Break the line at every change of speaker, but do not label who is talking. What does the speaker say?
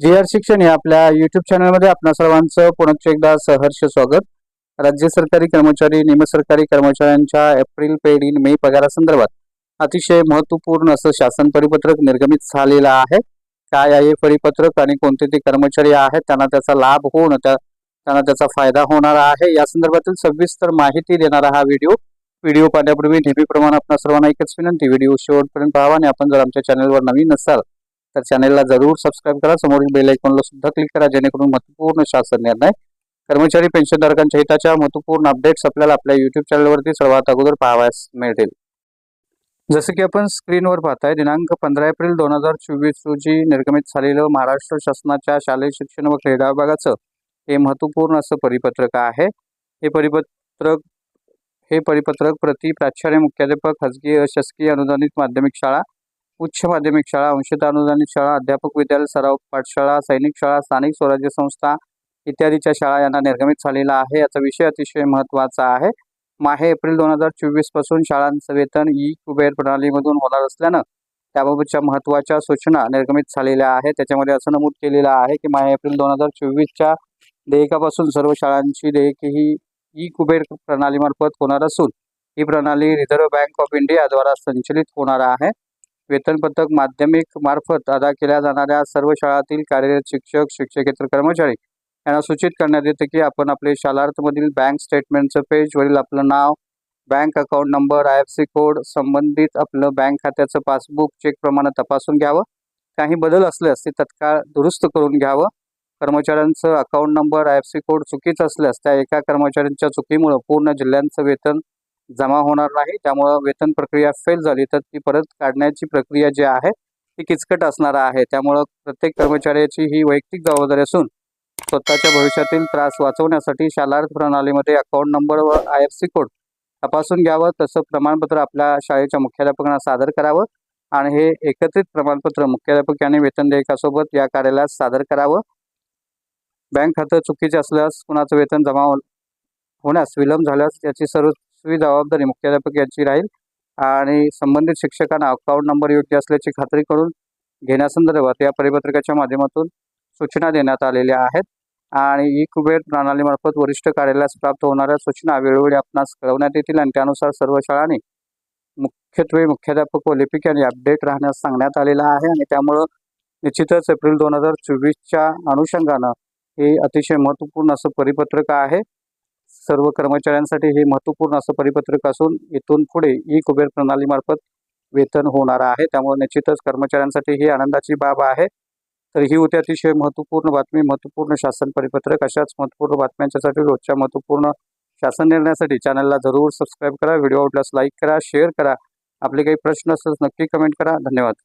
जी R शिक्षण या आपल्या युट्यूब चॅनलमध्ये आपणा सर्वांचं पुनश्च एकदा सहर्ष स्वागत. राज्य सरकारी कर्मचारी निमसरकारी कर्मचाऱ्यांच्या एप्रिल पेड इन मे पगारासंदर्भात अतिशय महत्त्वपूर्ण असं शासन परिपत्रक निर्गमित झालेलं आहे. काय आहे हे परिपत्रक आणि कोणते ते कर्मचारी आहेत त्यांना त्याचा लाभ होऊन त्या त्यांना त्याचा फायदा होणार आहे. या संदर्भातील सविस्तर माहिती देणारा हा व्हिडिओ व्हिडिओ पाहण्यापूर्वी नेहमीप्रमाणे आपणा सर्वांना एकच विनंती व्हिडिओ शेवटपर्यंत पाहावा आणि आपण जर आमच्या चॅनलवर नवीन असाल तर चॅनेलला जरूर सबस्क्राईब करा. समोरील बेल आयकॉनला सुद्धा क्लिक करा जेणेकरून महत्त्वपूर्ण शासन निर्णय कर्मचारी पेन्शनधारकांच्या हिताच्या महत्त्वपूर्ण अपडेट्स आपल्याला आपल्या युट्यूब चॅनलवरती सर्वात अगोदर पाहावयास मिळतील. जसं की आपण स्क्रीनवर पाहताय दिनांक पंधरा एप्रिल दोन हजार चोवीस रोजी निर्गमित झालेलं महाराष्ट्र शासनाच्या शालेय शिक्षण व क्रीडा विभागाचं हे महत्त्वपूर्ण असं परिपत्रक आहे. हे परिपत्रक हे परिपत्रक प्रति प्राचार्य मुख्याध्यापक खाजगी अशासकीय अनुदानित माध्यमिक शाळा उच्च माध्यमिक शाळा अंशतः अनुदानित शाळा अध्यापक विद्यालय सराव पाठशाळा सैनिक शाळा स्थानिक स्वराज्य संस्था इत्यादीच्या शाळा यांना निर्गमित झालेला आहे. याचा विषय अतिशय महत्त्वाचा आहे. माहे एप्रिल दोन हजार चोवीसपासून शाळांचं वेतन ई कुबेर प्रणालीमधून होणार असल्यानं त्याबाबतच्या महत्त्वाच्या सूचना निर्गमित झालेल्या आहेत. त्याच्यामध्ये असं नमूद केलेलं आहे की माहे एप्रिल दोन हजार चोवीसच्या देयकापासून सर्व शाळांची देयके ही ई कुबेर प्रणालीमार्फत होणार असून ही प्रणाली रिझर्व्ह बँक ऑफ इंडियाद्वारा संचलित होणार आहे. वेतनपत्रक माध्यमिक मार्फत अदा केल्या जाणाऱ्या सर्व शाळातील कार्यरत शिक्षक शिक्षकेतर कर्मचारी यांना सूचित करण्यात येते की आपण आपले शालार्थमधील बँक स्टेटमेंटचं पेजवरील आपलं नाव bank account number I F C code संबंधित आपलं बँक खात्याचं पासबुक चेक प्रमाणे तपासून घ्यावं. काही बदल असल्यास ते तत्काळ दुरुस्त करून घ्यावं. कर्मचाऱ्यांचं account number I F C code चुकीचं असल्यास त्या एका कर्मचाऱ्यांच्या चुकीमुळं पूर्ण जिल्ह्यांचं वेतन जमा होणार नाही त्यामुळं वेतन प्रक्रिया फेल झाली तर ती परत काढण्याची प्रक्रिया जी आहे ती किचकट असणार आहे. त्यामुळं प्रत्येक कर्मचाऱ्याची ही वैयक्तिक जबाबदारी असून स्वतःच्या भविष्यातील त्रास वाचवण्यासाठी शालार्थ प्रणालीमध्ये अकाउंट नंबर व आय एफ सी कोड तपासून घ्यावं. तसं प्रमाणपत्र आपल्या शाळेच्या मुख्याध्यापकांना सादर करावं आणि हे एकत्रित प्रमाणपत्र मुख्याध्यापक आणि वेतन देयकासोबत या कार्यालयात सादर करावं. बँक खातं चुकीचे असल्यास कुणाचं वेतन जमा हो- होण्यास विलंब झाल्यास याची सर्वस्वी जबाबदारी मुख्याध्यापक यांची राहील आणि संबंधित शिक्षकांना अकाउंट नंबर योग्य असल्याची खात्री करून घेण्यासंदर्भात या परिपत्रकाच्या माध्यमातून सूचना देण्यात आलेल्या आहेत. आणि ई कुबेर प्रणालीमार्फत वरिष्ठ कार्यालयास प्राप्त होणाऱ्या सूचना वेळोवेळी आपणास कळवण्यात येतील आणि त्यानुसार सर्व शाळांनी मुख्यत्वे मुख्याध्यापक व लिपिक यांनी अपडेट राहण्यास सांगण्यात आलेलं आहे आणि त्यामुळं निश्चितच एप्रिल दोन हजार चोवीसच्या अनुषंगानं हे अतिशय महत्त्वपूर्ण असं परिपत्रक आहे. सर्व कर्मचाऱ्यांसाठी हे महत्त्वपूर्ण असं परिपत्रक असून इथून पुढे ई कुबेर प्रणालीमार्फत वेतन होणार आहे. त्यामुळे निश्चितच कर्मचाऱ्यांसाठी ही आनंदाची बाब आहे. तर ही होती अतिशय महत्त्वपूर्ण बातमी महत्त्वपूर्ण शासन परिपत्रक. अशाच महत्त्वपूर्ण बातम्यांच्यासाठी रोजच्या महत्त्वपूर्ण शासन निर्णयासाठी चॅनलला जरूर सबस्क्राईब करा. व्हिडिओ आवडल्यास लाईक करा शेअर करा. आपले काही प्रश्न असल्यास नक्की कमेंट करा. धन्यवाद.